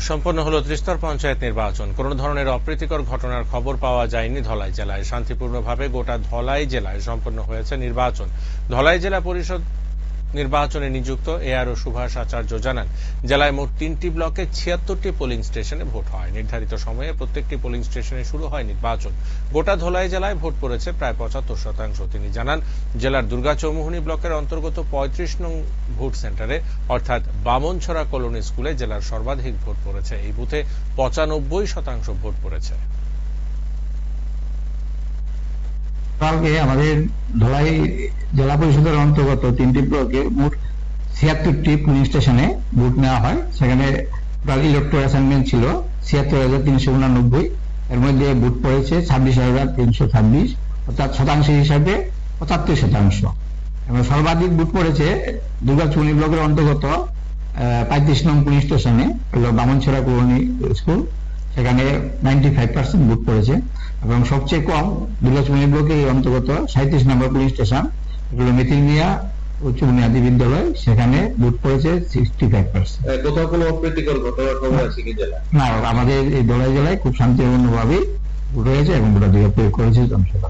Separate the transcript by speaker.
Speaker 1: সম্পন্ন হলো ত্রিস্তর পঞ্চায়েত নির্বাচন। কোন ধরনের অপ্রীতিকর ঘটনার খবর পাওয়া যায়নি ধলাই জেলায়। শান্তিপূর্ণভাবে গোটা ধলাই জেলায় সম্পন্ন হয়েছে নির্বাচন। ধলাই জেলা পরিষদ নির্বাচনে নিযুক্ত এআরও সুভাষ আচার্য জানান, জেলায় মোট তিনটি ব্লকে ছিয়াত্তরটি পোলিং স্টেশনে ভোট হয়। নির্ধারিত সময়ে প্রত্যেকটি পোলিং স্টেশনে শুরু হয় নির্বাচন। গোটা ধলাই জেলায় ভোট পড়েছে প্রায় পঁচাত্তর শতাংশ। তিনি জানান, জেলার দুর্গাচৌমুহনী ব্লকের অন্তর্গত পঁয়ত্রিশ নং ভোট সেন্টারে, অর্থাৎ বামনছড়া কলোনি স্কুলে জেলার সর্বাধিক ভোট পড়েছে। এই বুথে পঁচানব্বই শতাংশ ভোট পড়েছে।
Speaker 2: কালকে আমাদের ধলাই জেলা পরিষদের অন্তর্গত তিনটি ব্লকে মোট ছিয়াত্তরটি পুলিং স্টেশনে ভোট নেওয়া হয়। সেখানে টোটাল ইলেকট্রো অ্যাসাইনমেন্ট ছিল ছিয়াত্তর হাজার তিনশো উনানব্বই। এর মধ্যে ভোট পড়েছে ছাব্বিশ হাজার তিনশো ছাব্বিশ, অর্থাৎ শতাংশ হিসাবে পঁচাত্তর শতাংশ। এবং সর্বাধিক ভোট পড়েছে দুর্গাচুনি ব্লকের অন্তর্গত পঁয়ত্রিশ নং পুলিশ স্টেশনে হলো বামনছড়া কলোনি স্কুল সেখানে নাইনটি ফাইভ পার্সেন্ট ভোট পড়েছে। এবং সবচেয়ে কম দুর্গাচুমনি ব্লকে এই অন্তর্গত সাঁত্রিশ নম্বর পুলিশ স্টেশন এগুলো মিয়া উচ্চ বুনিয়াদী বিদ্যালয় সেখানে ভোট পড়েছে সিক্সটি ফাইভ পার্সেন্ট
Speaker 3: কোথাও কোনো অপ্রীতিকর ঘটনা খবর আছে কি জেলা
Speaker 2: না আমাদের এই দোলাই জেলায় খুব শান্তিপূর্ণভাবেই ভোট হয়েছে এবং ভোটাধিকার প্রয়োগ করেছে জনসভা।